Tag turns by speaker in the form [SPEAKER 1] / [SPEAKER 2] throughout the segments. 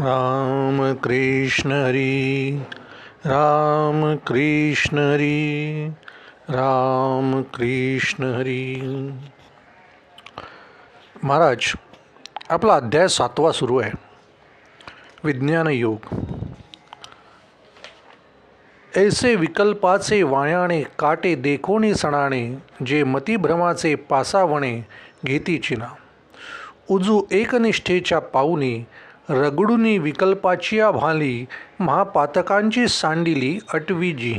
[SPEAKER 1] राम कृष्ण हरी राम कृष्ण हरी राम कृष्ण हरी. महाराज आपला अध्याय सातवा सुरू आहे. विज्ञान योग. ऐसे विकल्पाचे वायाणे काटे देखोनी सणाणे जे मतिभ्रमाचे पासावणे घेती चिना. उजू एकनिष्ठेच्या पाऊनी रगडुनी विकल्पाची भाली महापातकांची सांडिली अटवीजी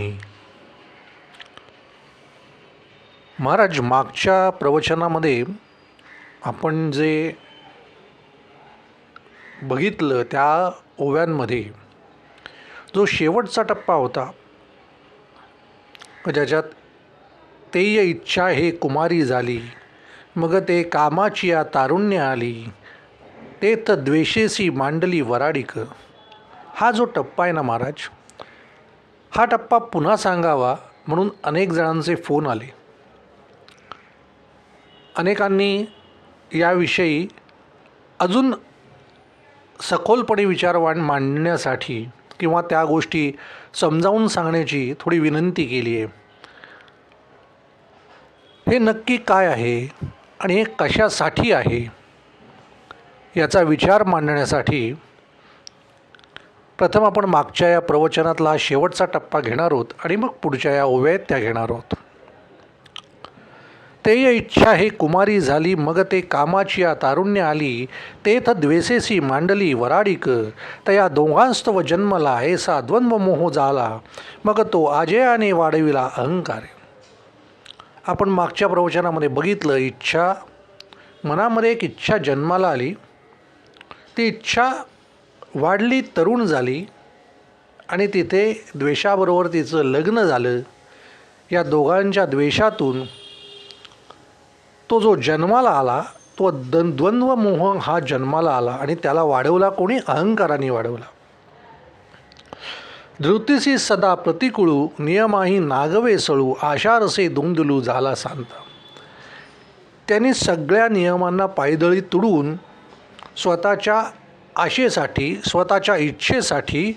[SPEAKER 1] महाराज मागच्या प्रवचनामध्ये आपण जे बघितलं त्या ओव्यांमध्ये जो शेवटचा टप्पा होता ज्याच्यात तेय इच्छा हे कुमारी झाली मग ते कामाची या तारुण्य आली ते तर द्वेषेसी मांडली वराडिक. हा जो टप्पा आहे ना महाराज हा टप्पा पुन्हा सांगावा म्हणून अनेक जणांचे फोन आले. अनेकांनी याविषयी अजून सखोलपणे विचारवाण मांडण्यासाठी किंवा त्या गोष्टी समजावून सांगण्याची थोडी विनंती केली आहे. हे नक्की काय आहे आणि हे कशासाठी आहे? याचा विचार मांडण्यासाठी प्रथम आपण मागच्या या प्रवचनातला हा शेवटचा टप्पा घेणार आहोत आणि मग पुढच्या या ओव्यात त्या घेणार आहोत. ते इच्छा हे कुमारी झाली मग ते कामाची या तारुण्य आली तेथ द्वेषेसी मांडली वराडिक तया दोघांस्तव जन्मला ऐसा द्वंद्व मोह झाला मग तो आजयाने वाढविला अहंकार. आपण मागच्या प्रवचनामध्ये बघितलं इच्छा मनामध्ये एक इच्छा जन्माला आली ती इच्छा वाढली तरुण झाली आणि तिथे द्वेषाबरोबर तिचं लग्न झालं. या दोघांच्या द्वेषातून तो जो जन्माला आला तो दन द्वंद्व मोह हा जन्माला आला आणि त्याला वाढवला कोणी अहंकाराने वाढवला. धृतीसी सदा प्रतिकुळू नियमाही नागवे सळू आशारसे दुमदुलू झाला सांगता त्यांनी सगळ्या नियमांना पायदळी तुडून स्वतःच्या आशेसाठी स्वतःच्या इच्छेसाठी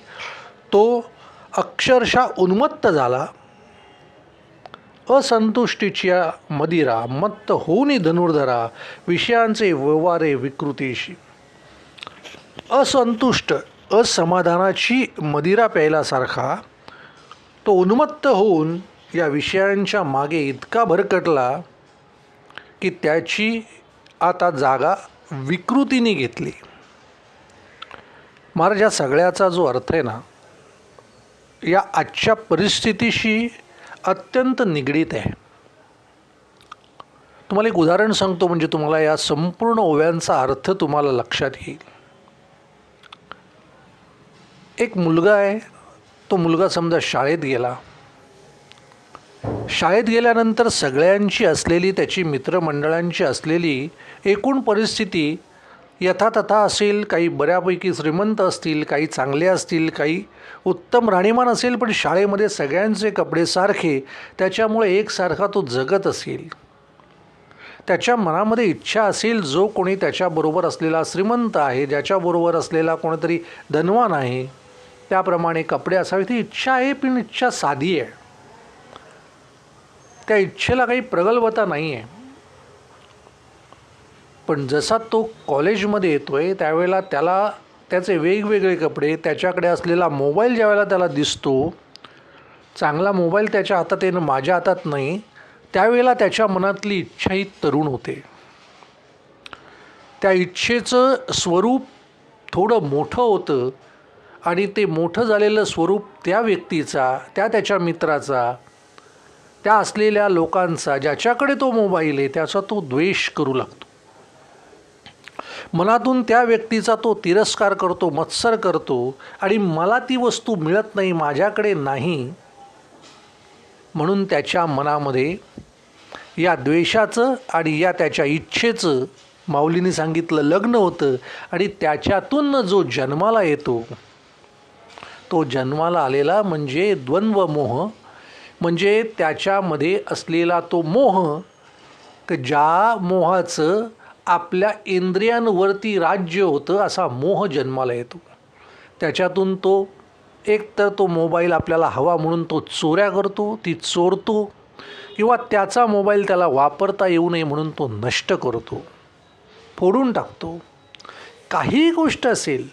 [SPEAKER 1] तो अक्षरशः उन्मत्त झाला. असंतुष्टीच्या मदिरा मत्त होऊनी धनुर्धरा विषयांचे व्यवहारे विकृतीशी. असंतुष्ट असमाधानाची मदिरा प्यायल्यासारखा तो उन्मत्त होऊन या विषयांच्या मागे इतका भरकटला की त्याची आता जागा विकृतीने घेतली. महाराज या सगळ्याचा जो अर्थ आहे ना या आजच्या परिस्थितीशी अत्यंत निगडीत आहे. तुम्हाला एक उदाहरण सांगतो म्हणजे तुम्हाला या संपूर्ण ओव्यांचा अर्थ तुम्हाला लक्षात येईल. एक मुलगा आहे तो मुलगा समजा शाळेत गेला. शाळेत गेल्यानंतर सगळ्यांची असलेली त्याची मित्रमंडळांची असलेली एकूण परिस्थिती यथातथा असेल काही बऱ्यापैकी श्रीमंत असतील काही चांगले असतील काही उत्तम राहणीमान असेल पण शाळेमध्ये सगळ्यांचे कपडे सारखे त्याच्यामुळे एकसारखा तो जगत असेल. त्याच्या मनामध्ये इच्छा असेल जो कोणी त्याच्याबरोबर असलेला श्रीमंत आहे ज्याच्याबरोबर असलेला कोणीतरी धनवान आहे त्याप्रमाणे कपडे असावे ती इच्छा आहे पण इच्छा साधी आहे. त्या इच्छेला काही प्रगल्भता नाही आहे पण जसा तो कॉलेजमध्ये येतो आहे त्यावेळेला त्याला त्याचे वेगवेगळे कपडे त्याच्याकडे असलेला मोबाईल ज्यावेळेला त्याला दिसतो चांगला मोबाईल त्याच्या हातात येणं माझ्या हातात नाही त्यावेळेला त्याच्या मनातली इच्छा ही तरुण होते. त्या इच्छेचं स्वरूप थोडं मोठं होतं आणि ते मोठं झालेलं स्वरूप त्या व्यक्तीचा त्या त्याच्या मित्राचा त्या असलेल्या लोकांचा ज्याच्याकडे तो मोबाईल आहे त्याचा तो द्वेष करू लागतो. मनातून त्या व्यक्तीचा तो तिरस्कार करतो मत्सर करतो आणि मला ती वस्तू मिळत नाही माझ्याकडे नाही म्हणून त्याच्या मनामध्ये या द्वेषाचं आणि या त्याच्या इच्छेचं माऊलीने सांगितलं लग्न होतं आणि त्याच्यातून जो जन्माला येतो तो जन्माला आलेला म्हणजे द्वंद्व मोह म्हणजे त्याच्यामध्ये असलेला तो मोह क ज्या मोहाचं आपल्या इंद्रियांवरती राज्य होतं असा मोह जन्माला येतो. त्याच्यातून तो एक तर तो मोबाईल आपल्याला हवा म्हणून तो चोऱ्या करतो ती चोरतो किंवा त्याचा मोबाईल त्याला वापरता येऊ नये म्हणून तो नष्ट करतो फोडून टाकतो. काही गोष्ट असेल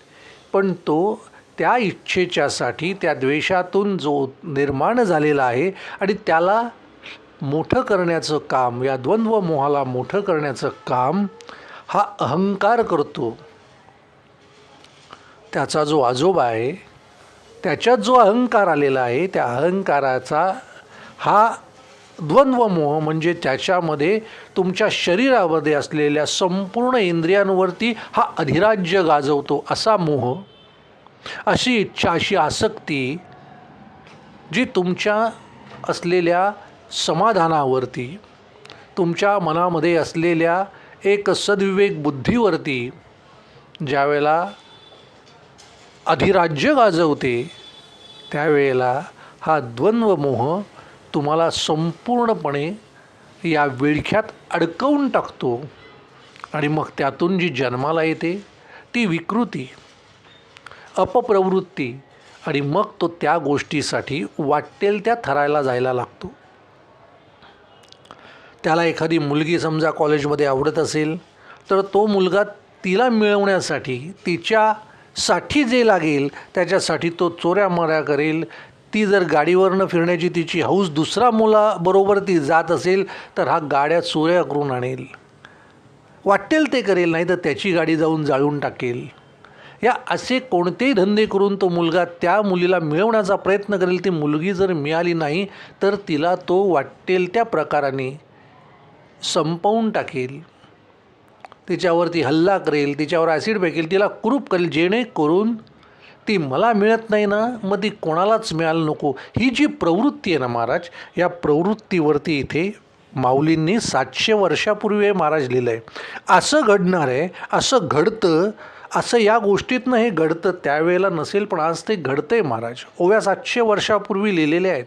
[SPEAKER 1] पण तो त्या इच्छेच्यासाठी त्या द्वेषातून जो निर्माण झालेला आहे आणि त्याला मोठं करण्याचं काम या द्वंद्व मोहाला मोठं करण्याचं काम हा अहंकार करतो. त्याचा जो आजोबा आहे त्याच्यात जो अहंकार आलेला आहे त्या अहंकाराचा हा द्वंद्व मोह म्हणजे त्याच्यामध्ये तुमच्या शरीरामध्ये असलेल्या संपूर्ण इंद्रियांवरती हा अधिराज्य गाजवतो असा मोह. अशी इच्छा अशी आसक्ती जी तुमच्या असलेल्या समाधानावरती तुमच्या मनामध्ये असलेल्या एक सद्विवेक बुद्धीवरती ज्यावेळेला अधिराज्य गाजवते त्यावेळेला हा द्वंद्व मोह तुम्हाला संपूर्णपणे या विळख्यात अडकवून टाकतो. आणि मग त्यातून जी जन्माला येते ती विकृती. अपप्रवृत्ती आणि मग तो त्या गोष्टीसाठी वाटेल त्या थरायला जायला लागतो. त्याला एखादी मुलगी समजा कॉलेजमध्ये आवडत असेल तर तो मुलगा तिला मिळवण्यासाठी तिच्यासाठी जे लागेल त्याच्यासाठी तो चोऱ्या मऱ्या करेल. ती जर गाडीवरनं फिरण्याची तिची हौस दुसरा मुलाबरोबर ती जात असेल तर हा गाड्या चोऱ्या करून आणेल. वाटेल ते करेल नाही तर त्याची गाडी जाऊन जाळून टाकेल. या असे कोणतेही धंदे करून तो मुलगा त्या मुलीला मिळवण्याचा प्रयत्न करेल ती मुलगी जर मिळाली नाही तर तिला तो वाटेल त्या प्रकाराने संपवून टाकेल. तिच्यावरती हल्ला करेल तिच्यावर ॲसिड फेकेल तिला कुरूप करेल जेणेकरून ती मला मिळत नाही ना मग ती कोणालाच मिळायला नको. ही जी प्रवृत्ती आहे ना महाराज या प्रवृत्तीवरती इथे माऊलींनी सातशे वर्षापूर्वी हे महाराज लिहिलं आहे असं घडणार आहे असं घडतं असं या गोष्टीतनं हे घडतं त्यावेळेला नसेल पण आज ते घडतं आहे महाराज. ओव्या सातशे वर्षापूर्वी लिहिलेले आहेत.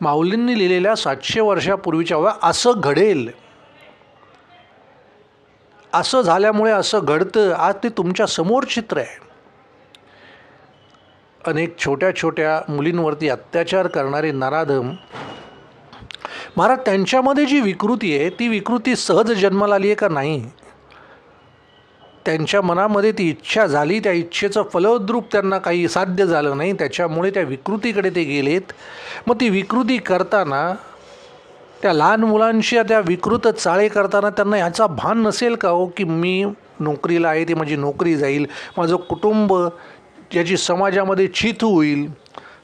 [SPEAKER 1] माऊलींनी लिहिलेल्या सातशे वर्षापूर्वीच्या ओव्या असं घडेल. असं झाल्यामुळे असं घडतं. आज ते तुमच्यासमोर चित्र आहे. अनेक छोट्या छोट्या मुलींवरती अत्याचार करणारे नराधम. महाराज त्यांच्यामध्ये जी विकृती आहे ती विकृती सहज जन्माला आली आहे का नाही? त्यांच्या मनामध्ये ती इच्छा झाली त्या इच्छेचं फलद्रूप त्यांना काही साध्य झालं नाही त्याच्यामुळे त्या विकृतीकडे ते गेलेत. मग ती विकृती करताना त्या लहान मुलांशी त्या विकृत चाळे करताना त्यांना ह्याचा भान नसेल का हो की मी नोकरीला आहे ती माझी नोकरी जाईल माझं कुटुंब ज्याची समाजामध्ये चित होईल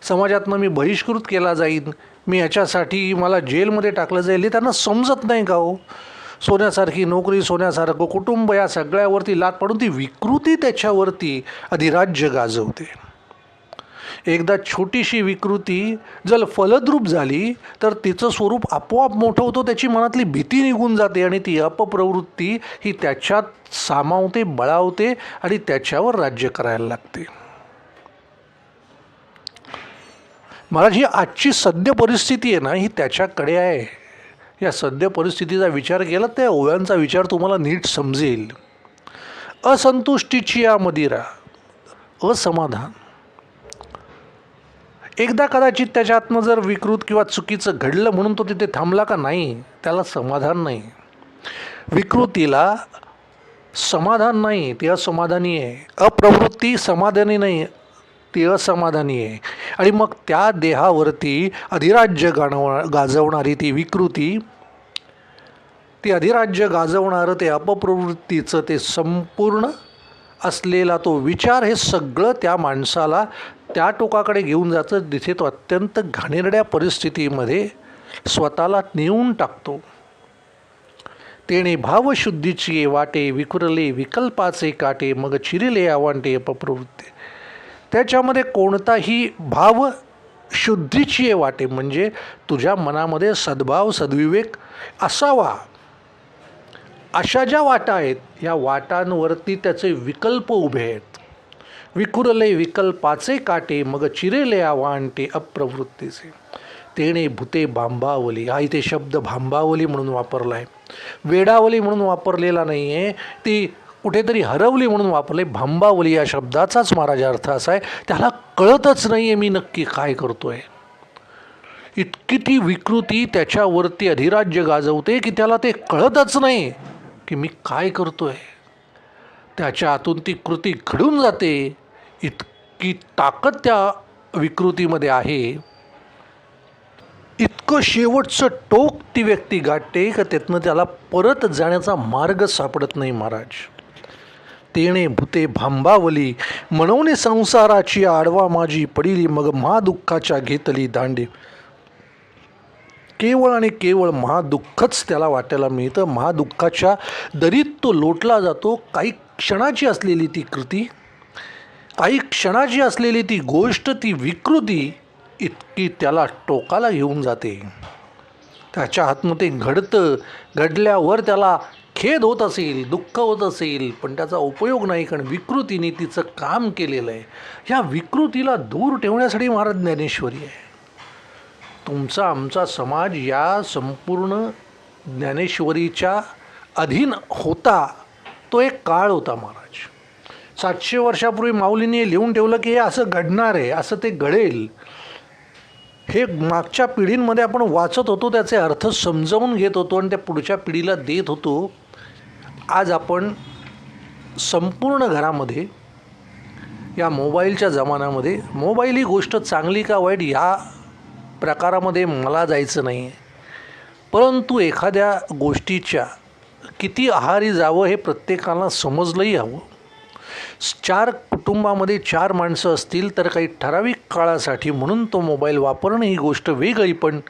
[SPEAKER 1] समाजातनं मी बहिष्कृत केला जाईन मी याच्यासाठी मला जेलमध्ये टाकलं जाईल हे त्यांना समजत नाही का हो? सोन्यासारखी नोकरी सोन्यासारखं कुटुंब या सगळ्यावरती लात पडून ती विकृती त्याच्यावरती अधिराज्य गाजवते. एकदा छोटीशी विकृती जर फलद्रूप झाली तर तिचं स्वरूप आपोआप मोठं होतं त्याची मनातली भीती निघून जाते आणि ती अपप्रवृत्ती ही त्याच्यात सामावते बळावते आणि त्याच्यावर राज्य करायला लागते. मला जी आजची सद्य परिस्थिती आहे ना ही त्याच्याकडे आहे. या सद्य परिस्थितीचा विचार केला त्या ओव्यांचा विचार तुम्हाला नीट समजेल. असंतुष्टीची या मदिरा असमाधान. एकदा कदाचित त्याच्यातनं जर विकृत किंवा चुकीचं घडलं म्हणून तो तिथे थांबला का नाही त्याला समाधान नाही. विकृतीला समाधान नाही ती असमाधानी आहे. अप्रवृत्ती समाधानी नाही ती असमाधानी आहे. आणि मग त्या देहावरती अधिराज्य गाणव गाजवणारी ती विकृती ती अधिराज्य गाजवणारं ते अपप्रवृत्तीचं ते संपूर्ण असलेला तो विचार हे सगळं त्या माणसाला त्या टोकाकडे घेऊन जातं जिथे तो अत्यंत घाणेरड्या परिस्थितीमध्ये स्वतःला नेऊन टाकतो. तेणे भावशुद्धीची वाटे विकुरले विकल्पाचे काटे मग चिरिले आवांटे अपप्रवृत्ती. त्याच्यामध्ये कोणताही भाव शुद्धीची वाटे म्हणजे तुझ्या मनामध्ये सद्भाव सद्विवेक असावा. अशा ज्या वाटा आहेत या वाटांवरती त्याचे विकल्प उभे आहेत. विकुरले विकल्पाचे काटे मग चिरेले ते अप्रवृत्तीचे. तेणे भूते भांबावली हा इथे शब्द भांबावली म्हणून वापरला आहे वेडावली म्हणून वापरलेला नाही आहे ती कुठेतरी हरवली म्हणून वापरले भांबावली या शब्दाचाच महाराज अर्थ असा आहे त्याला कळतच नाही आहे मी नक्की काय करतो आहे इतकी ती विकृती त्याच्यावरती अधिराज्य गाजवते की त्याला ते कळतच नाही. की मी काय करतो आहे त्याच्या आतून ती कृती घडून जाते. इतकी ताकद त्या विकृतीमध्ये आहे. इतकं शेवटचं टोक ती व्यक्ती गाठते का त्यातनं त्याला परत जाण्याचा मार्ग सापडत नाही महाराज. तेणे भूते भांबावली म्हणून संसाराची आडवा माझी पडिली मग महादुःखाच्या घेतली दांडी. केवळ आणि केवळ महादुःखच त्याला वाटायला मिळतं. महादुःखाच्या दरीत तो लोटला जातो. काही क्षणाची असलेली ती कृती काही क्षणाची असलेली ती गोष्ट ती विकृती इतकी त्याला टोकाला घेऊन जाते. त्याच्या हातनं ते घडतं. घडल्यावर त्याला खेद होत असेल दुःख होत असेल पण त्याचा उपयोग नाही. कारण विकृतीने तिचं काम केलेलं आहे. ह्या विकृतीला दूर ठेवण्यासाठी महाराज ज्ञानेश्वरी आहे. तुमचा आमचा समाज या संपूर्ण ज्ञानेश्वरीच्या अधीन होता तो एक काळ होता महाराज. सातशे वर्षापूर्वी माऊलीने लिहून ठेवलं की हे असं घडणार आहे असं ते घडेल. हे मागच्या पिढींमध्ये आपण वाचत होतो त्याचे अर्थ समजावून घेत होतो आणि त्या पुढच्या पिढीला देत होतो. आज आपण संपूर्ण घरामध्ये या मोबाईलच्या जमान्यामध्ये मोबाईल ही गोष्ट चांगली का वाईट या प्रकारामध्ये मला जायचं नाही आहे परंतु एखाद्या गोष्टीच्या किती आहारी जावं हे प्रत्येकाला समजलंही हवं. चार कुटुंबामध्ये चार माणसं असतील तर काही ठराविक काळासाठी म्हणून तो मोबाईल वापरणं ही गोष्ट वेगळी पण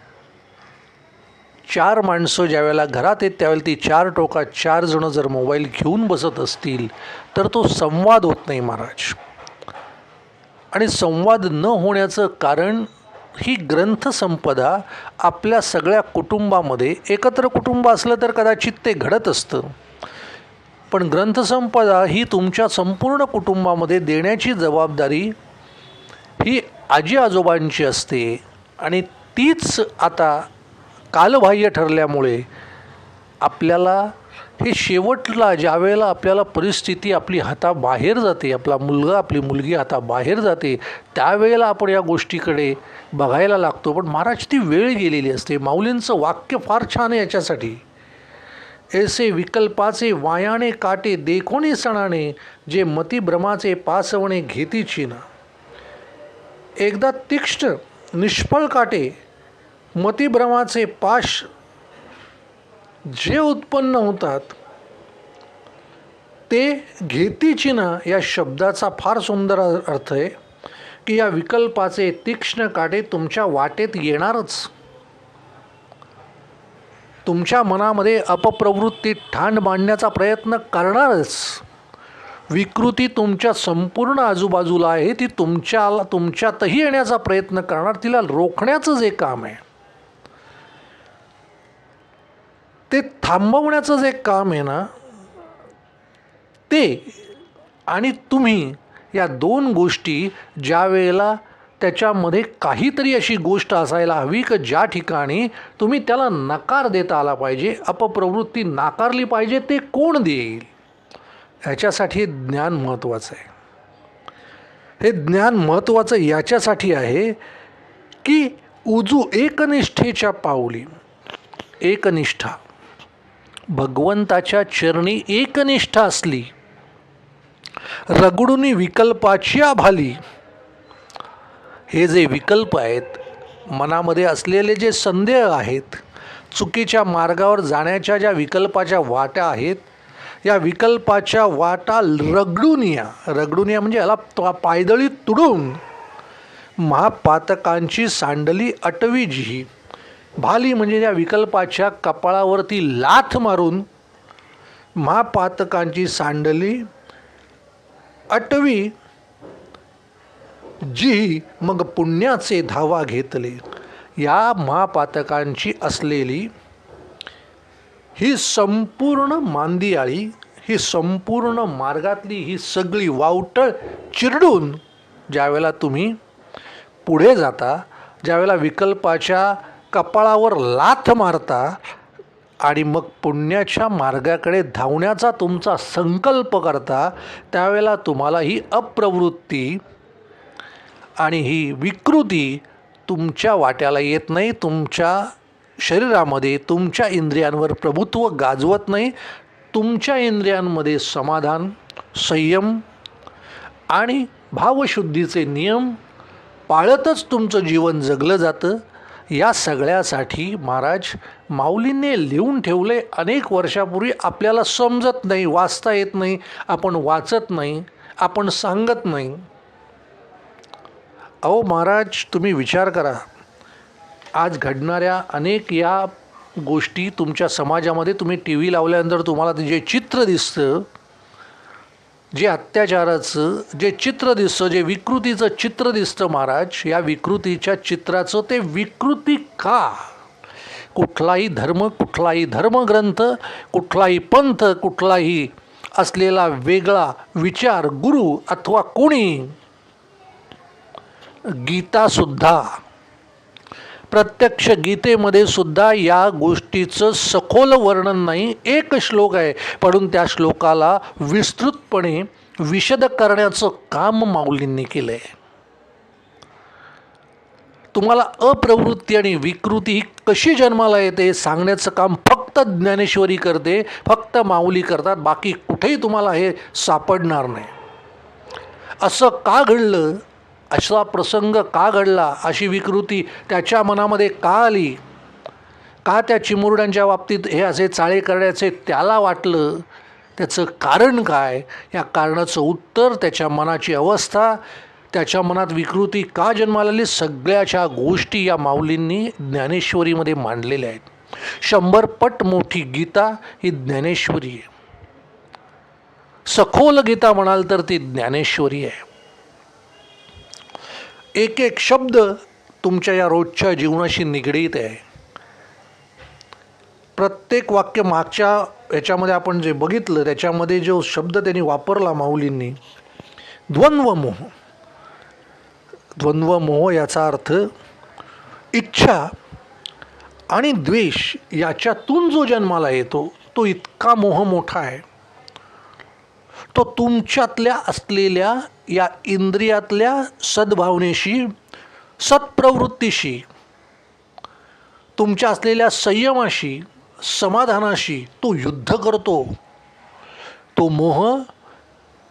[SPEAKER 1] चार माणसं ज्यावेळेला घरात येत त्यावेळेला ती चार टोका चार जणं जर मोबाईल घेऊन बसत असतील तर तो संवाद होत नाही महाराज. आणि संवाद न होण्याचं कारण ही ग्रंथसंपदा आपल्या सगळ्या कुटुंबामध्ये एकत्र कुटुंब असलं तर कदाचित ते घडत असतं. पण ग्रंथसंपदा ही तुमच्या संपूर्ण कुटुंबामध्ये देण्याची जबाबदारी ही आजी आजोबांची असते आणि तीच आता कालबाह्य ठरल्यामुळे आपल्याला हे शेवटला ज्या वेळेला आपल्याला परिस्थिती आपली हाताबाहेर जाते आपला मुलगा आपली मुलगी हाताबाहेर जाते त्यावेळेला आपण या गोष्टीकडे बघायला लागतो. पण महाराज ती वेळ गेलेली असते. माऊलींचं वाक्य फार छान आहे याच्यासाठी. ऐसे विकल्पाचे वायाने काटे देखोनी सणाने जे मतिभ्रमाचे पासवणे घेतीची ना एकदा तीक्ष्ण निष्फळ काटे मतिभ्रमाचे पाश जे उत्पन्न होतात ते घेतीची ना या शब्दाचा फार सुंदर अर्थ आहे की या विकल्पाचे तीक्ष्ण काटे तुमच्या वाटेत येणारच. तुमच्या मनामध्ये अपप्रवृत्ती ठाण मांडण्याचा प्रयत्न करणारच. विकृती तुमच्या संपूर्ण आजूबाजूला आहे ती तुमच्याला तुमच्यातही येण्याचा प्रयत्न करणार तिला रोखण्याचं जे काम आहे. ते थांबवण्याचं जे काम आहे ना ते आणि तुम्ही या दोन गोष्टी ज्या वेळेला त्याच्यामध्ये काहीतरी अशी गोष्ट असायला हवी की ज्या ठिकाणी तुम्ही त्याला नकार देता आला पाहिजे अपप्रवृत्ती नाकारली पाहिजे ते कोण देईल? ह्याच्यासाठी ज्ञान महत्त्वाचं आहे. हे ज्ञान महत्त्वाचं याच्यासाठी आहे की उजू एकनिष्ठेच्या पाऊली एकनिष्ठा. भगवंताच्या चरणी एकनिष्ठा असली रगडूनी विकल्पाची आभाली. हे जे विकल्प आहेत मनामध्ये असलेले जे संदेह आहेत चुकीच्या मार्गावर जाण्याच्या ज्या विकल्पाच्या वाटा आहेत या विकल्पाच्या वाटा रगडून या रगडून या म्हणजे याला पायदळी तुडून. महापातकांची सांडली अटवी जिही भाली म्हणजे या विकल्पाच्या कपाळावरती लाथ मारून महापातकांची सांडली. अटवी जी मग पुण्याचे धावा घेतले. या महापातकांची असलेली ही संपूर्ण मांदियाळी ही संपूर्ण मार्गातली ही सगळी वावटळ चिरडून ज्यावेळेला तुम्ही पुढे जाता ज्यावेळेला विकल्पाच्या कपाळावर लाथ मारता आणि मग पुण्याच्या मार्गाकडे धावण्याचा तुमचा संकल्प करता त्यावेळेला तुम्हाला ही अप्रवृत्ती आणि ही विकृती तुमच्या वाट्याला येत नाही तुमच्या शरीरामध्ये तुमच्या इंद्रियांवर प्रभुत्व गाजवत नाही तुमच्या इंद्रियांमध्ये समाधान संयम आणि भावशुद्धीचे नियम पाळतच तुमचं जीवन जगलं जातं. या सगळ्यासाठी महाराज माऊलींनी लिहून ठेवले अनेक वर्षापूर्वी आपल्याला समजत नाही वाचता येत नाही आपण वाचत नाही आपण सांगत नाही. अहो महाराज तुम्ही विचार करा. आज घडणाऱ्या अनेक या गोष्टी तुमच्या समाजामध्ये तुम्ही टी व्ही लावल्यानंतर तुम्हाला जे चित्र दिसतं जे अत्याचाराचं जे चित्र दिसतं जे विकृतीचं चित्र दिसतं महाराज या विकृतीच्या चित्राचं ते विकृती का कुठलाही धर्म कुठलाही धर्मग्रंथ कुठलाही पंथ कुठलाही असलेला वेगळा विचार गुरु अथवा कोणी गीतासुद्धा प्रत्यक्ष गीतेमध्ये सुद्धा या गोष्टीचं सखोल वर्णन नाही एक श्लोक आहे. पण त्या श्लोकाला विस्तृतपणे विशद करण्याचं काम माऊलींनी केलं आहे तुम्हाला अप्रवृत्ती आणि विकृती कशी जन्माला येते सांगण्याचं काम फक्त ज्ञानेश्वरी करते फक्त माऊली करतात बाकी कुठेही तुम्हाला हे सापडणार नाही. असं का घडलं? असा प्रसंग का घडला अशी विकृती त्याच्या मनामध्ये का आली? का त्या चिमुरड्यांच्या बाबतीत हे असे चाळे करण्याचे त्याला वाटलं? त्याचं कारण काय? या कारणाचं उत्तर त्याच्या मनाची अवस्था त्याच्या मनात विकृती का जन्मालेली सगळ्याच्या गोष्टी या माऊलींनी ज्ञानेश्वरीमध्ये मांडलेल्या आहेत. शंभर पट मोठी गीता ही ज्ञानेश्वरी आहे. सखोल गीता म्हणाल तर ती ज्ञानेश्वरी आहे. एक एक शब्द तुमच्या या रोजच्या जीवनाशी निगडीत आहे. प्रत्येक वाक्य मागच्या याच्यामध्ये आपण जे बघितलं त्याच्यामध्ये जो शब्द त्यांनी वापरला माऊलींनी द्वंद्वमोह द्वंद्वमोह याचा अर्थ इच्छा आणि द्वेष याच्यातून जो जन्माला येतो तो इतका मोह मोठा आहे. तो तुमच्यातल्या असलेल्या या इंद्रियातल्या सद्भावनेशी सत्प्रवृत्तीशी तुमच्या असलेल्या संयमाशी समाधानाशी तो युद्ध करतो. तो मोह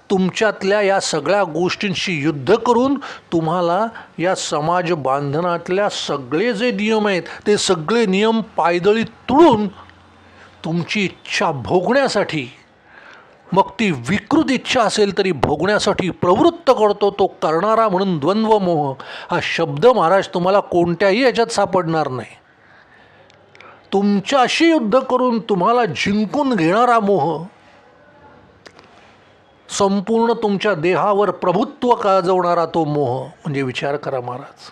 [SPEAKER 1] तुमच्यातल्या या सगळ्या गोष्टींशी युद्ध करून तुम्हाला या समाज बांधनातल्या सगळे जे नियम आहेत ते सगळे नियम पायदळी तुडून तुमची इच्छा भोगण्यासाठी मग ती विकृत इच्छा असेल तरी भोगण्यासाठी प्रवृत्त करतो तो करणारा म्हणून द्वंद्व मोह हा शब्द महाराज तुम्हाला कोणत्याही याच्यात सापडणार नाही. तुमच्याशी युद्ध करून तुम्हाला जिंकून घेणारा मोह संपूर्ण तुमच्या देहावर प्रभुत्व गाजवणारा तो मोह. म्हणजे विचार करा महाराज.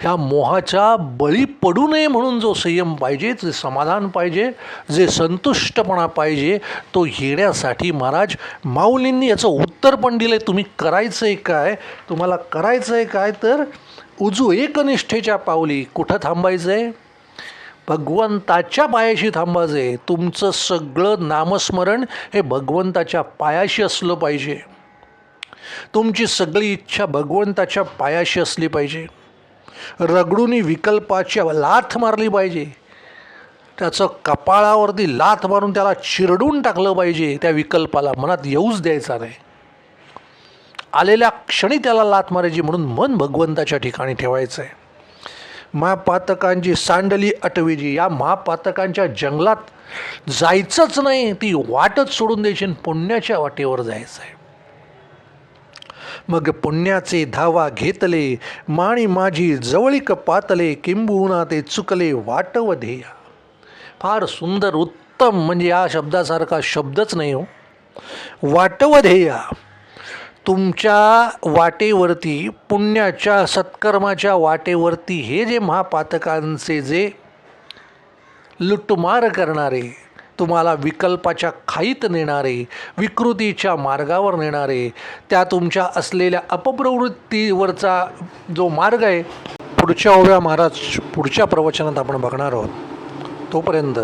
[SPEAKER 1] ह्या मोहाच्या बळी पडू नये म्हणून जो संयम पाहिजे जे समाधान पाहिजे जे संतुष्टपणा पाहिजे तो येण्यासाठी महाराज माऊलींनी याचं उत्तर पण दिलं आहे तुम्ही करायचं आहे काय? तुम्हाला करायचं आहे काय? तर उजू एकनिष्ठेच्या पावली कुठं थांबायचं आहे भगवंताच्या पायाशी थांबायचं आहे तुमचं सगळं नामस्मरण हे भगवंताच्या पायाशी असलं पाहिजे. तुमची सगळी इच्छा भगवंताच्या पायाशी असली पाहिजे. रगडूनी विकल्पाची लाथ मारली पाहिजे. त्याचं कपाळावरती लाथ मारून त्याला चिरडून टाकलं पाहिजे. त्या विकल्पाला मनात येऊच द्यायचा नाही. आलेल्या क्षणी त्याला लाथ मारायची म्हणून मन भगवंताच्या ठिकाणी ठेवायचं आहे महापातकांची सांडली अटवीजी या महापातकांच्या जंगलात जायचंच नाही ती वाटच सोडून द्यायची पुण्याच्या वाटेवर जायचं आहे मग पुण्याचे धावा घेतले माणी माझी जवळीक पातले किंबहुना ते चुकले वाटव ध्येया. फार सुंदर उत्तम म्हणजे या शब्दासारखा शब्दच नाही हो. वाटव ध्येया. तुमच्या वाटेवरती पुण्याच्या सत्कर्माच्या वाटेवरती हे जे महापातकांचे जे लुटमार करणारे तुम्हाला विकल्पाच्या खाईत नेणारे विकृतीच्या मार्गावर नेणारे त्या तुमच्या असलेल्या अपप्रवृत्तीवरचा जो मार्ग आहे पुढच्या ओव्या महाराज पुढच्या प्रवचनात आपण बघणार आहोत. तोपर्यंत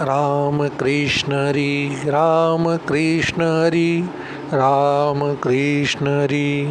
[SPEAKER 1] राम कृष्ण हरी राम कृष्ण हरी राम कृष्ण हरी.